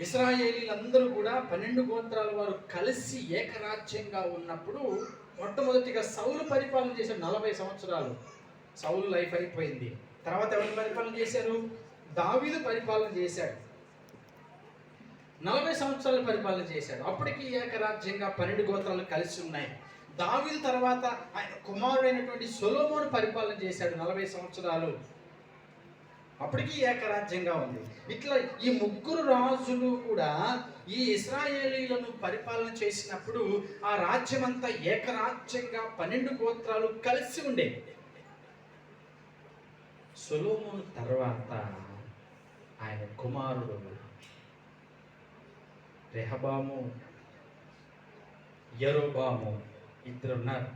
ఇస్రాయేలీలందరూ కూడా పన్నెండు గోత్రాల వారు కలిసి ఏకరాజ్యంగా ఉన్నప్పుడు మొట్టమొదటిగా సౌలు పరిపాలన చేశారు నలభై సంవత్సరాలు. సౌలు లైఫ్ అయిపోయింది. తర్వాత ఎవరు పరిపాలన చేశారు? దావీదు పరిపాలన చేశాడు. నలభై సంవత్సరాలు పరిపాలన చేశాడు. అప్పటికి ఏకరాజ్యంగా పన్నెండు గోత్రాలు కలిసి ఉన్నాయి. దావీదు తర్వాత ఆయన కుమారుడైనటువంటి సొలోమోను పరిపాలన చేశాడు నలభై సంవత్సరాలు. అప్పటికి ఏకరాజ్యంగా ఉంది. ఇట్లా ఈ ముగ్గురు రాజులు కూడా ఈ ఇస్రాయేలీలను పరిపాలన చేసినప్పుడు ఆ రాజ్యం అంతా ఏకరాజ్యంగా పన్నెండు గోత్రాలు కలిసి ఉండే. సొలోమోను తర్వాత ఆయన కుమారుడు రెహబాము యరోబాము ఇద్దరు ఉన్నారు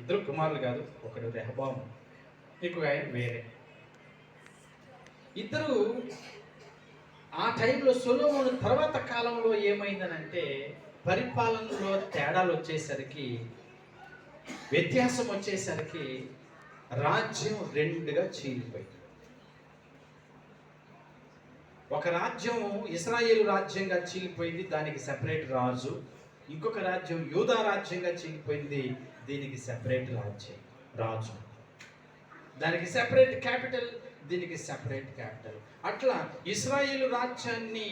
ఇద్దరు కుమారులు కాదు ఒకడు రెహబాము ఇంకొక ఆయన వేరే. ఇద్దరు ఆ టైంలో సొలోమోను తర్వాత కాలంలో ఏమైందనంటే పరిపాలనలో తేడాలు వచ్చేసరికి వ్యత్యాసం వచ్చేసరికి రాజ్యం రెండుగా చీలిపోయింది. ఒక రాజ్యం ఇస్రాయేల్ రాజ్యంగా చీలిపోయింది దానికి సెపరేట్ రాజు. ఇంకొక రాజ్యం యూదా రాజ్యంగా చీలిపోయింది దీనికి సెపరేట్ రాజ్యం రాజు. దానికి సెపరేట్ క్యాపిటల్ దీనికి సెపరేట్ క్యాపిటల్ అట్లా ఇస్రాయిల్ రాజ్యాన్ని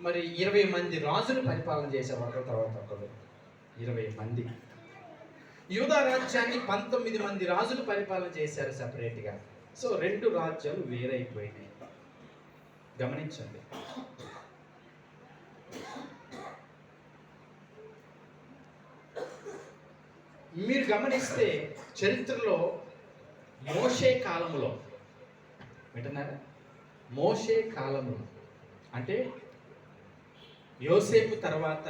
మరి ఇరవై మంది రాజులు పరిపాలన చేసేవారు తర్వాత ఒకరు ఇరవై మంది. యూదా రాజ్యాన్ని పంతొమ్మిది మంది రాజులు పరిపాలన చేశారు సెపరేట్గా సో రెండు రాజ్యాలు వేరైపోయినాయి. గమనించండి. మీరు గమనిస్తే చరిత్రలో మోషే కాలంలో వింటున్నారా? మోషే కాలంలో అంటే యోసేపు తర్వాత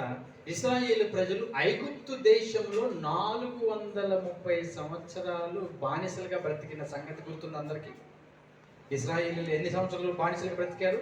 ఇస్రాయేల్ ప్రజలు ఐగుప్తు దేశంలో నాలుగు వందల ముప్పై సంవత్సరాలు బానిసలుగా బ్రతికిన సంగతి గుర్తుంది అందరికీ? ఇస్రాయేలీలు ఎన్ని సంవత్సరాలు బానిసలుగా బ్రతికారు?